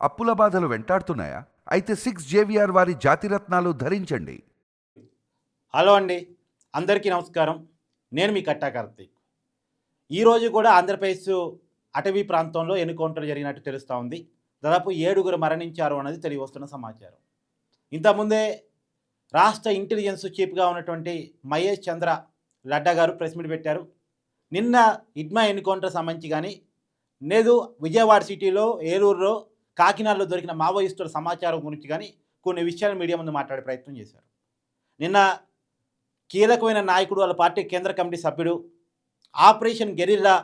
అప్పుల బాధలు వెంటాడుతున్నాయా? అయితే సిక్స్ జేవిఆర్ వారి జాతిరత్నాలు ధరించండి. హలో అండి. అందరికీ నమస్కారం. నేను మీ కట్టా కార్తీక్. ఈరోజు కూడా ఆంధ్రప్రదేశ్ అటవీ ప్రాంతంలో ఎన్కౌంటర్ జరిగినట్టు తెలుస్తూ ఉంది. దాదాపు ఏడుగురు మరణించారు అన్నది తెలియవస్తున్న సమాచారం. ఇంతకుముందే రాష్ట్ర ఇంటెలిజెన్స్ చీఫ్గా ఉన్నటువంటి మహేష్ చంద్ర లడ్డా గారు ప్రెస్ మీట్ పెట్టారు. నిన్న ఇడ్మా ఎన్కౌంటర్ సంబంధించి కానీ నేదు విజయవాడ సిటీలో ఏలూరులో కాకినాడలో దొరికిన మావోయిస్టుల సమాచారం గురించి కానీ కొన్ని విషయాలు మీడియా ముందు మాట్లాడే ప్రయత్నం చేశారు. నిన్న కీలకమైన నాయకుడు వాళ్ళ పార్టీ కేంద్ర కమిటీ సభ్యుడు ఆపరేషన్ గెరిల్లా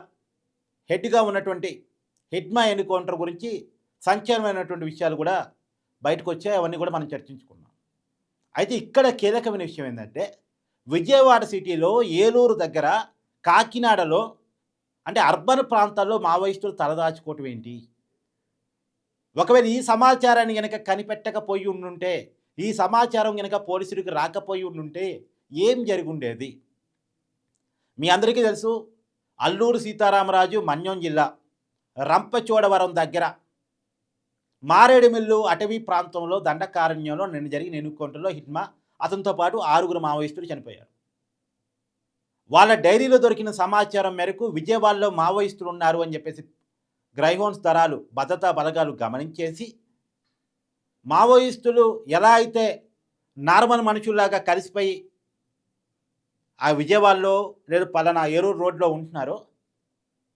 హెడ్గా ఉన్నటువంటి హెడ్మా ఎన్కౌంటర్ గురించి సంచలనమైనటువంటి విషయాలు కూడా బయటకు వచ్చాయి. అవన్నీ కూడా మనం చర్చించుకున్నాం అయితే ఇక్కడ కీలకమైన విషయం ఏంటంటే విజయవాడ సిటీలో ఏలూరు దగ్గర కాకినాడలో అంటే అర్బన్ ప్రాంతాల్లో మావోయిస్టులు తలదాచుకోవటం ఏంటి? ఒకవేళ ఈ సమాచారాన్ని కనుక కనిపెట్టకపోయి ఉండుంటే ఈ సమాచారం కనుక పోలీసులకు రాకపోయి ఉండుంటే ఏం జరిగుండేది? మీ అందరికీ తెలుసు అల్లూరు సీతారామరాజు మన్యం జిల్లా రంపచోడవరం దగ్గర మారేడుమిల్లు అటవీ ప్రాంతంలో దండకారణ్యంలో నిన్న జరిగిన ఎన్నుకొంటలో హిట్మా అతనితో పాటు ఆరుగురు మావోయిస్టులు చనిపోయారు. వాళ్ళ డైరీలో దొరికిన సమాచారం మేరకు విజయవాడలో మావోయిస్టులు ఉన్నారు అని చెప్పేసి గ్రైగోన్స్ దళాలు భద్రతా బలగాలు గమనించేసి మావోయిస్టులు ఎలా అయితే నార్మల్ మనుషుల్లాగా కలిసిపోయి ఆ విజయవాడలో లేదా పలానా ఏరూరు రోడ్లో ఉంటున్నారో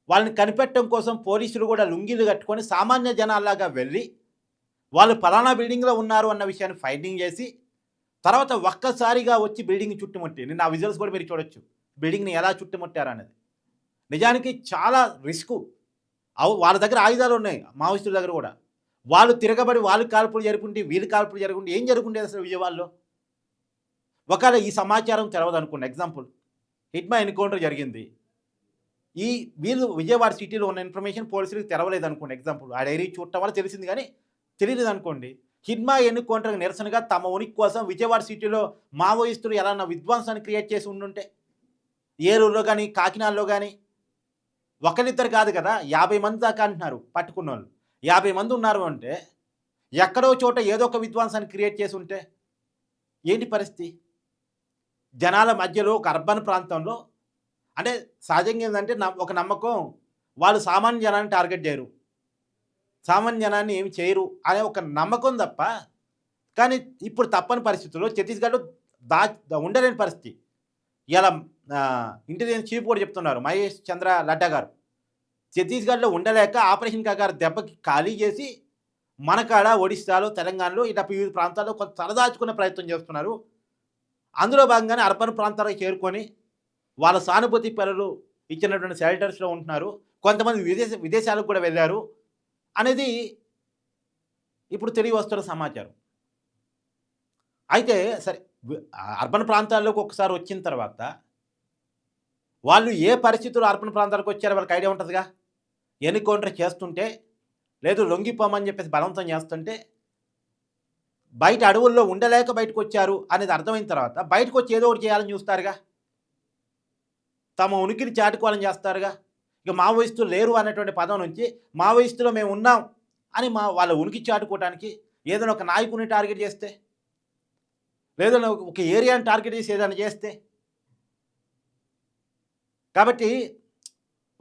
వాళ్ళని కనిపెట్టడం కోసం పోలీసులు కూడా లుంగీలు కట్టుకొని సామాన్య జనాల్లాగా వెళ్ళి వాళ్ళు పలానా బిల్డింగ్లో ఉన్నారు అన్న విషయాన్ని ఫైండింగ్ చేసి తర్వాత ఒక్కసారిగా వచ్చి బిల్డింగ్ చుట్టుముట్టి నిన్న ఆ విజువల్స్ కూడా మీరు చూడొచ్చు బిల్డింగ్ని ఎలా చుట్టుముట్టారు అనేది నిజానికి చాలా రిస్క్. వాళ్ళ దగ్గర ఆయుధాలు ఉన్నాయి మావోయిస్టుల దగ్గర కూడా. వాళ్ళు తిరగబడి వాళ్ళు కాల్పులు జరుపుకుంటే వీళ్ళు కాల్పులు జరుగుంటే ఏం జరుగుండేది అసలు విజయవాడలో? ఒకవేళ ఈ సమాచారం తెలవదు అనుకోండి ఎగ్జాంపుల్. హిట్మా ఎన్కౌంటర్ జరిగింది. ఈ వీళ్ళు విజయవాడ సిటీలో ఉన్న ఇన్ఫర్మేషన్ పోలీసులకు తెలవలేదు అనుకోండి ఎగ్జాంపుల్. ఆ డైరీ చూడటం వల్ల తెలిసింది కానీ తెలియలేదు అనుకోండి హిడ్మా ఎన్నుకౌంటర్కి నిరసనగా తమ ఉనికి కోసం విజయవాడ సిటీలో మావోయిస్టులు ఎలా విధ్వంసాన్ని క్రియేట్ చేసి ఉండుంటే ఏలూరులో కానీ కాకినాడలో కానీ ఒకరిద్దరు కాదు కదా యాభై మంది దాకా అంటున్నారు పట్టుకున్న వాళ్ళు యాభై మంది ఉన్నారు అంటే ఎక్కడో చోట ఏదో ఒక విధ్వంసాన్ని క్రియేట్ చేసి ఉంటే ఏంటి పరిస్థితి? జనాల మధ్యలో ఒక అర్బన్ ప్రాంతంలో అంటే సహజంగా ఏంటంటే ఒక నమ్మకం వాళ్ళు సామాన్య జనాన్ని టార్గెట్ చేయరు. సామాన్య జనాన్ని ఏమి చేయరు అనే ఒక నమ్మకం తప్ప కానీ ఇప్పుడు తప్పని పరిస్థితుల్లో ఛత్తీస్గఢ్ దా ఉండలేని పరిస్థితి. ఇలా ఇంటెలిజెన్స్ చీఫ్ కూడా చెప్తున్నారు మహేష్ చంద్ర లడ్డా గారు. ఛత్తీస్గఢ్లో ఉండలేక ఆపరేషన్ కాగారు దెబ్బకి ఖాళీ చేసి మనకాడ ఒడిశాలో తెలంగాణలో ఇట్లా వివిధ ప్రాంతాల్లో కొంత తలదాచుకునే ప్రయత్నం చేస్తున్నారు. అందులో భాగంగానే అర్బన్ ప్రాంతాలకు చేరుకొని వాళ్ళ సానుభూతి పిల్లలు ఇచ్చినటువంటి షెల్టర్స్లో ఉంటున్నారు. కొంతమంది విదేశ విదేశాలకు కూడా వెళ్ళారు. అనేది ఇప్పుడు తెలియ వస్తున్న సమాచారం. అయితే సరే అర్బన్ ప్రాంతాల్లోకి ఒకసారి వచ్చిన తర్వాత వాళ్ళు ఏ పరిస్థితుల్లో అర్బన్ ప్రాంతాలకు వచ్చారో వాళ్ళకి ఐడియా ఉంటుందిగా? ఎన్కౌంటర్ చేస్తుంటే లేదు లొంగిపోమని చెప్పేసి బలవంతం చేస్తుంటే బయట అడవుల్లో ఉండలేక బయటకు వచ్చారు అనేది అర్థమైన తర్వాత బయటకు వచ్చి ఏదో ఒకటి చేయాలని చూస్తారుగా? తమ ఉనికిని చాటుకోవాలని చేస్తారుగా? ఇక మావోయిస్టులు లేరు అనేటువంటి పదం నుంచి మావోయిస్టులో మేము ఉన్నాం అని మా వాళ్ళ ఉనికి చాటుకోవడానికి ఏదైనా ఒక నాయకుని టార్గెట్ చేస్తే లేదన్నా ఒక ఏరియాని టార్గెట్ చేసి ఏదైనా చేస్తే? కాబట్టి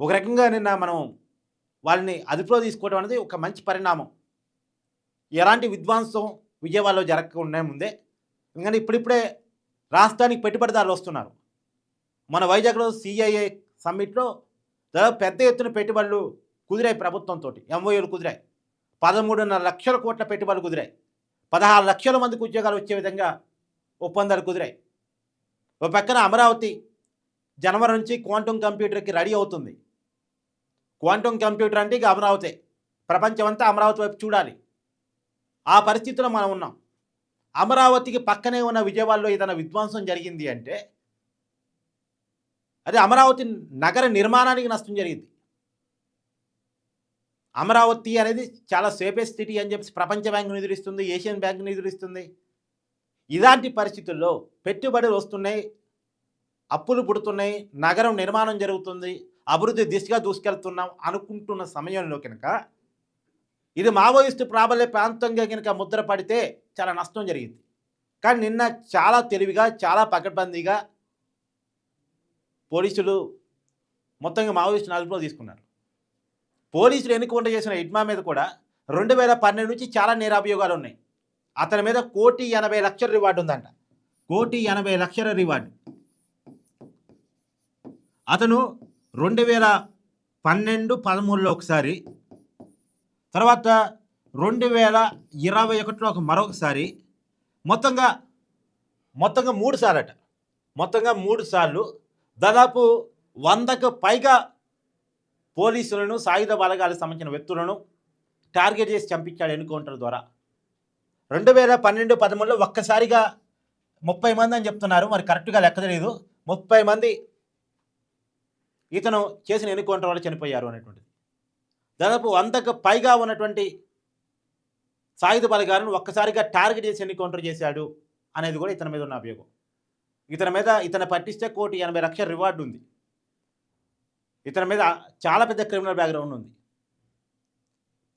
ఒక రకంగా నిన్న మనం వాళ్ళని అదుపులో తీసుకోవడం అనేది ఒక మంచి పరిణామం. ఎలాంటి విధ్వంసం విజయవాడలో జరగకుండా ముందే. ఎందుకంటే ఇప్పుడిప్పుడే రాష్ట్రానికి పెట్టుబడిదారులు వస్తున్నారు. మన వైజాగ్లో సిఐఏ సమ్మిట్లో దాదాపు పెద్ద ఎత్తున పెట్టుబడులు కుదిరాయి ప్రభుత్వంతో ఎంఓఏలు కుదిరాయి. పదమూడున్నర లక్షల కోట్ల పెట్టుబడులు కుదిరాయి. పదహారు లక్షల మందికి ఉద్యోగాలు వచ్చే విధంగా ఒప్పందాలు కుదిరాయి. ఒక పక్కన అమరావతి జనవరి నుంచి క్వాంటమ్ కంప్యూటర్కి రెడీ అవుతుంది. క్వాంటమ్ కంప్యూటర్ అంటే ఇక అమరావతి. ప్రపంచం అంతా అమరావతి వైపు చూడాలి. ఆ పరిస్థితిలో మనం ఉన్నాం. అమరావతికి పక్కనే ఉన్న విజయవాడలో ఏదైనా విధ్వంసం జరిగింది అంటే అది అమరావతి నగర నిర్మాణానికి నష్టం జరిగింది. అమరావతి అనేది చాలా సేఫెస్ట్ సిటీ అని చెప్పి ప్రపంచ బ్యాంకు నిధులిస్తుంది ఏషియన్ బ్యాంక్ నిధులిస్తుంది ఇలాంటి పరిస్థితుల్లో పెట్టుబడులు వస్తున్నాయి అప్పులు పుడుతున్నాయి నగరం నిర్మాణం జరుగుతుంది అభివృద్ధి దిశగా దూసుకెళ్తున్నాం అనుకుంటున్న సమయంలో కనుక ఇది మావోయిస్టు ప్రాబల్య ప్రాంతంగా కనుక ముద్ర పడితే చాలా నష్టం జరిగింది. కానీ నిన్న చాలా తెలివిగా చాలా పకడ్బందీగా పోలీసులు మొత్తంగా మావోయిస్టు అదుపులో తీసుకున్నారు. పోలీసులు ఎన్నుకుంట చేసిన ఇడ్మా మీద కూడా రెండు వేల పన్నెండు నుంచి చాలా నేరాభియోగాలు ఉన్నాయి. అతని మీద కోటి ఎనభై లక్షల రివార్డు ఉందంట. కోటి ఎనభై లక్షల రివార్డు. అతను రెండు వేల పన్నెండు పదమూడులో ఒకసారి తర్వాత రెండు వేల ఇరవై ఒకటిలో ఒక మరొకసారి మొత్తంగా మొత్తంగా మూడు సార్లు అట మొత్తంగా మూడు సార్లు దాదాపు వందకు పైగా పోలీసులను సాయుధ బలగాలకు సంబంధించిన వ్యక్తులను టార్గెట్ చేసి చంపించాడు ఎన్కౌంటర్ ద్వారా. రెండు వేల పన్నెండు పదమూడులో ఒక్కసారిగా ముప్పై మంది అని చెప్తున్నారు. మరి కరెక్ట్గా లెక్క తెలియదు ముప్పై మంది ఇతను చేసిన ఎన్కౌంటర్ వల్ల చనిపోయారు అనేటువంటిది. దాదాపు వందకు పైగా ఉన్నటువంటి సాయుధ బలగాలను ఒక్కసారిగా టార్గెట్ చేసి ఎన్నికౌంటర్ చేశాడు అనేది కూడా ఇతని మీద ఉన్న అభియోగం. ఇతని మీద ఇతను పట్టిస్తే కోటి ఎనభై లక్షల రివార్డు ఉంది. ఇతని మీద చాలా పెద్ద క్రిమినల్ బ్యాక్గ్రౌండ్ ఉంది.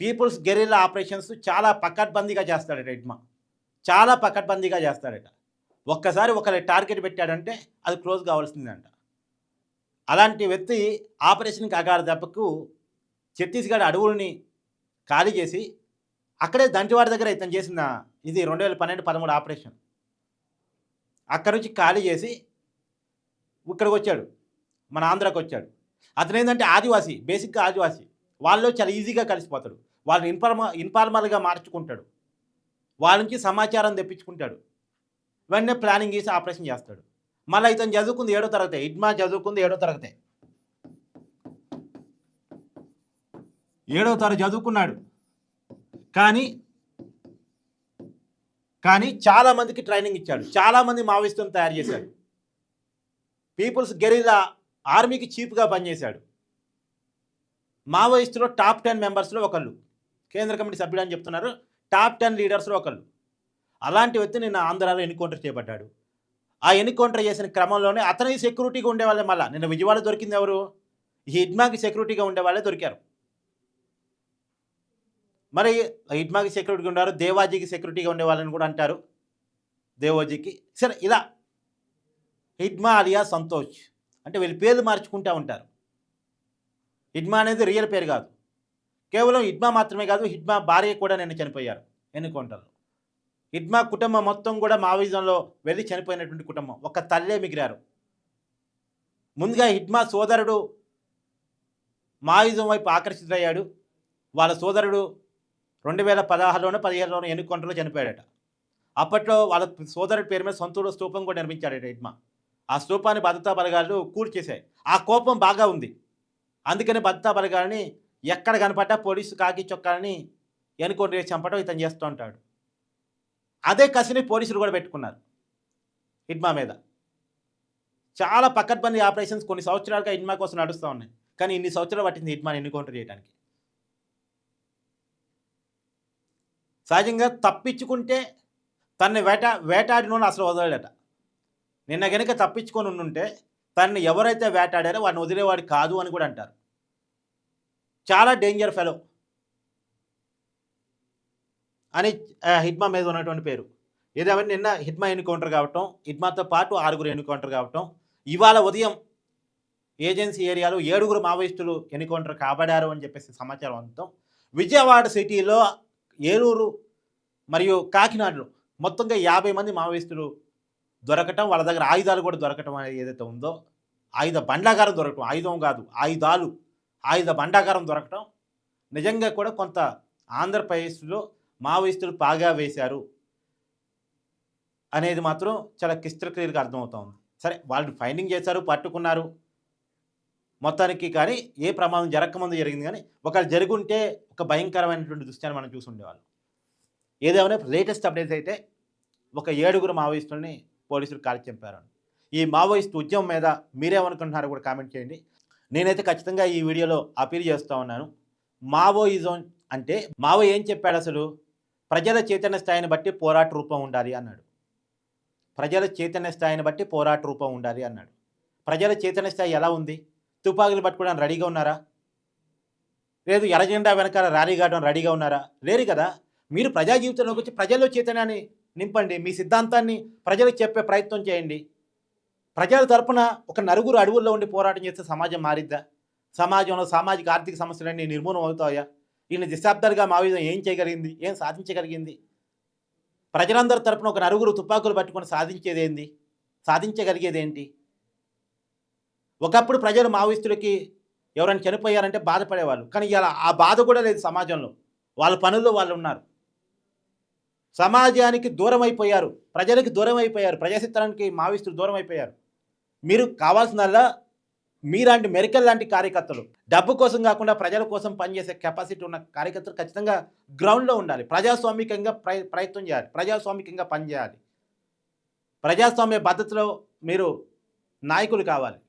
పీపుల్స్ గెరిల్లా ఆపరేషన్స్ చాలా పకడ్బందీగా చేస్తాడట ఇడ్మా చాలా పకడ్బందీగా చేస్తాడట. ఒక్కసారి ఒకరి టార్గెట్ పెట్టాడంటే అది క్లోజ్ కావాల్సిందంట. అలాంటి వ్యక్తి ఆపరేషన్కి అగారు దెబ్బకు ఛత్తీస్గఢ్ అడవుల్ని ఖాళీ చేసి అక్కడే దంటివాడి దగ్గర ఇతను చేసిన ఇది రెండు వేల పన్నెండు పదమూడు ఆపరేషన్. అక్కడి నుంచి ఖాళీ చేసి ఇక్కడికి వచ్చాడు. మన ఆంధ్రాకి వచ్చాడు అతను ఏంటంటే ఆదివాసి బేసిక్గా ఆదివాసి. వాళ్ళు చాలా ఈజీగా కలిసిపోతాడు. వాళ్ళని ఇన్ఫార్మ ఇన్ఫార్మల్గా మార్చుకుంటాడు. వాళ్ళ నుంచి సమాచారం తెప్పించుకుంటాడు. వెంటనే ప్లానింగ్ చేసి ఆపరేషన్ చేస్తాడు. మళ్ళీ ఇతను చదువుకుంది ఏడో తరగతి ఇడ్మా చదువుకుంది ఏడో తరగతి. ఏడో తరగతి చదువుకున్నాడు. కానీ కానీ చాలామందికి ట్రైనింగ్ ఇచ్చాడు. చాలామంది మావోయిస్తుని మావోయిస్టులను తయారు చేశాడు. పీపుల్స్ గెరిల్లా ఆర్మీకి చీఫ్గా పనిచేశాడు. మావోయిస్టులో టాప్ టెన్ మెంబర్స్లో ఒకళ్ళు. కేంద్ర కమిటీ సభ్యుడు అని చెప్తున్నారు. టాప్ టెన్ లీడర్స్లో ఒకళ్ళు. అలాంటి వ్యక్తి నిన్న ఆంధ్రాలో ఎన్కౌంటర్ చేపట్టాడు. ఆ ఎన్కౌంటర్ చేసిన క్రమంలోనే అతనికి సెక్యూరిటీగా ఉండేవాళ్ళే మళ్ళీ. నిన్న విజయవాడ దొరికింది ఎవరు? ఈ హిడ్మాకి సెక్యూరిటీగా ఉండేవాళ్ళే దొరికారు. మరి హిడ్మాకి సెక్యూరిటీగా ఉన్నారు దేవాజీకి సెక్యూరిటీగా ఉండే వాళ్ళని కూడా అంటారు. దేవోజీకి. సరే ఇలా. హిడ్మా అలియా సంతోష్. అంటే వీళ్ళు పేర్లు మార్చుకుంటూ ఉంటారు. హిడ్మా అనేది రియల్ పేరు కాదు. కేవలం హిడ్మా మాత్రమే కాదు హిడ్మా భార్య కూడా నిన్న చనిపోయారు ఎన్నుకుంటారు హిడ్మా కుటుంబం మొత్తం కూడా మావోయిజంలో వెళ్ళి చనిపోయినటువంటి కుటుంబం. ఒక తల్లే మిగిలారు. ముందుగా హిడ్మా సోదరుడు మావిజం వైపు ఆకర్షితుడయ్యాడు. వాళ్ళ సోదరుడు రెండు వేల పదహారులోనో పదిహేనులోనో ఎన్నుకొంటలో చనిపోయాడట. అప్పట్లో వాళ్ళ సోదరుడి పేరు మీద సొంతూరు స్తూపం కూడా నిర్మించాడట హిడ్మా. ఆ స్తూపాన్ని భద్రతా బలగాలు కూల్చేశాయి. ఆ కోపం బాగా ఉంది. అందుకని భద్రతా బలగాలని ఎక్కడ కనపడ్డా పోలీసు కాకి చొక్కాలని ఎన్నుకొని రేసి చంపడం ఇతను చేస్తూ ఉంటాడు. అదే కసిని పోలీసులు కూడా పెట్టుకున్నారు హిడ్మా మీద. చాలా పకడ్బందీ ఆపరేషన్స్ కొన్ని సంవత్సరాలుగా హిడ్మా కోసం నడుస్తూ ఉన్నాయి. కానీ ఇన్ని సంవత్సరాలు పట్టింది హిడ్మాని ఎన్నుకౌంటర్ చేయడానికి. సహజంగా తప్పించుకుంటే తన్ని వేట వేటాడినోని అసలు వదలడట. నిన్న గనుక తప్పించుకొని ఉండుంటే తన్ని ఎవరైతే వేటాడారో వాడిని వదిలేవాడు కాదు అని కూడా అంటారు. చాలా డేంజర్ ఫెలో అని హిట్మా హిడ్మా మీద ఉన్నటువంటి పేరు. ఏదేమైనా నిన్న హిడ్మా ఎన్కౌంటర్ కావటం హిడ్మాతో పాటు ఆరుగురు ఎన్కౌంటర్ కావటం. ఇవాళ ఉదయం ఏజెన్సీ ఏరియాలో ఏడుగురు మావోయిస్టులు ఎన్కౌంటర్ కాబడారు అని చెప్పేసి సమాచారం అంతం. విజయవాడ సిటీలో ఏలూరు మరియు కాకినాడలో మొత్తంగా యాభై మంది మావోయిస్టులు దొరకటం వాళ్ళ దగ్గర ఆయుధాలు కూడా దొరకటం అనేది ఏదైతే ఉందో ఆయుధ బండాగారం దొరకటం. ఆయుధం కాదు ఆయుధాలు. ఆయుధ భండాగారం దొరకటం. నిజంగా కూడా కొంత ఆంధ్రప్రదేశ్లో మావోయిస్టులు పాగా వేశారు అనేది మాత్రం చాలా క్రిస్టల్ క్లియర్గా అర్థమవుతోంది. సరే వాళ్ళు ఫైండింగ్ చేశారు పట్టుకున్నారు. మొత్తానికి కానీ ఏ ప్రమాదం జరగకముందు జరిగింది కానీ ఒకవేళ జరుగుంటే ఒక భయంకరమైనటువంటి దృశ్యాన్ని మనం చూసి ఉండేవాళ్ళం ఏదేమైనా లేటెస్ట్ అప్డేట్స్ అయితే ఒక ఏడుగురు మావోయిస్టుల్ని పోలీసులు కాల్చి చంపారు ఈ మావోయిస్ట్ ఉద్యమం మీద మీరేమనుకుంటున్నారో కూడా కామెంట్ చేయండి. నేనైతే ఖచ్చితంగా ఈ వీడియోలో అపీల్ చేస్తూ ఉన్నాను. మావోయిజం అంటే మావో ఏం చెప్పాడు అసలు? ప్రజల చైతన్య స్థాయిని బట్టి పోరాట రూపం ఉండాలి అన్నాడు. ప్రజల చైతన్య స్థాయిని బట్టి పోరాట రూపం ఉండాలి అన్నాడు. ప్రజల చైతన్య స్థాయి ఎలా ఉంది? తుపాకులు పట్టుకోవడానికి రెడీగా ఉన్నారా? లేదు ఎర్రజెండా వెనకాల ర్యాలీ కావడం రెడీగా ఉన్నారా? లేరు కదా. మీరు ప్రజా జీవితంలోకి వచ్చి ప్రజల్లో చైతన్యాన్ని నింపండి. మీ సిద్ధాంతాన్ని ప్రజలకు చెప్పే ప్రయత్నం చేయండి. ప్రజల తరపున ఒక నలుగురు అడవుల్లో ఉండి పోరాటం చేస్తే సమాజం మారిద్దా? సమాజంలో సామాజిక ఆర్థిక సమస్యలన్నీ నిర్మూలన అవుతాయా? ఈయన దశాబ్దాలుగా మావిధం ఏం చేయగలిగింది? ఏం సాధించగలిగింది? ప్రజలందరి తరపున ఒక నలుగురు తుపాకులు పట్టుకొని సాధించేదేంది? సాధించగలిగేదేంటి? ఒకప్పుడు ప్రజలు మావోయిస్తులకి ఎవరైనా చనిపోయారంటే బాధపడేవాళ్ళు. కానీ ఇలా ఆ బాధ కూడా లేదు సమాజంలో. వాళ్ళ పనుల్లో వాళ్ళు ఉన్నారు. సమాజానికి దూరం అయిపోయారు ప్రజలకు దూరం అయిపోయారు ప్రజాచిత్రానికి మావోయిస్టులు దూరం అయిపోయారు మీరు కావాల్సినల్లా మీలాంటి మెరికల్ లాంటి కార్యకర్తలు డబ్బు కోసం కాకుండా ప్రజల కోసం పనిచేసే కెపాసిటీ ఉన్న కార్యకర్తలు ఖచ్చితంగా గ్రౌండ్లో ఉండాలి. ప్రజాస్వామికంగా ప్రయత్నం చేయాలి. ప్రజాస్వామికంగా పనిచేయాలి ప్రజాస్వామ్య పద్ధతిలో మీరు నాయకులు కావాలి.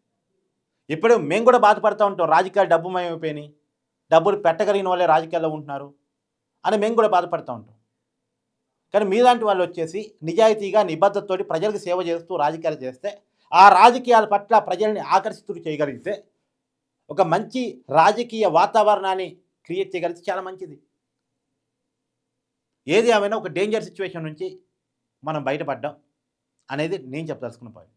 ఇప్పుడు మేము కూడా బాధపడుతూ ఉంటాం. రాజకీయాలు డబ్బుమయమైపోయినాయి డబ్బులు పెట్టగలిగిన వాళ్ళే రాజకీయాల్లో ఉంటున్నారు అని మేము కూడా బాధపడుతూ ఉంటాం. కానీ మీలాంటి వాళ్ళు వచ్చేసి నిజాయితీగా నిబద్ధతతోటి ప్రజలకు సేవ చేస్తూ రాజకీయాలు చేస్తే ఆ రాజకీయాల పట్ల ప్రజల్ని ఆకర్షితులు చేయగలిగితే ఒక మంచి రాజకీయ వాతావరణాన్ని క్రియేట్ చేయగలిగితే చాలా మంచిది. ఏది ఏమైనా ఒక డేంజర్ సిచ్యువేషన్ నుంచి మనం బయటపడ్డాం అనేది నేను చెప్పదలుచుకున్న పాయింట్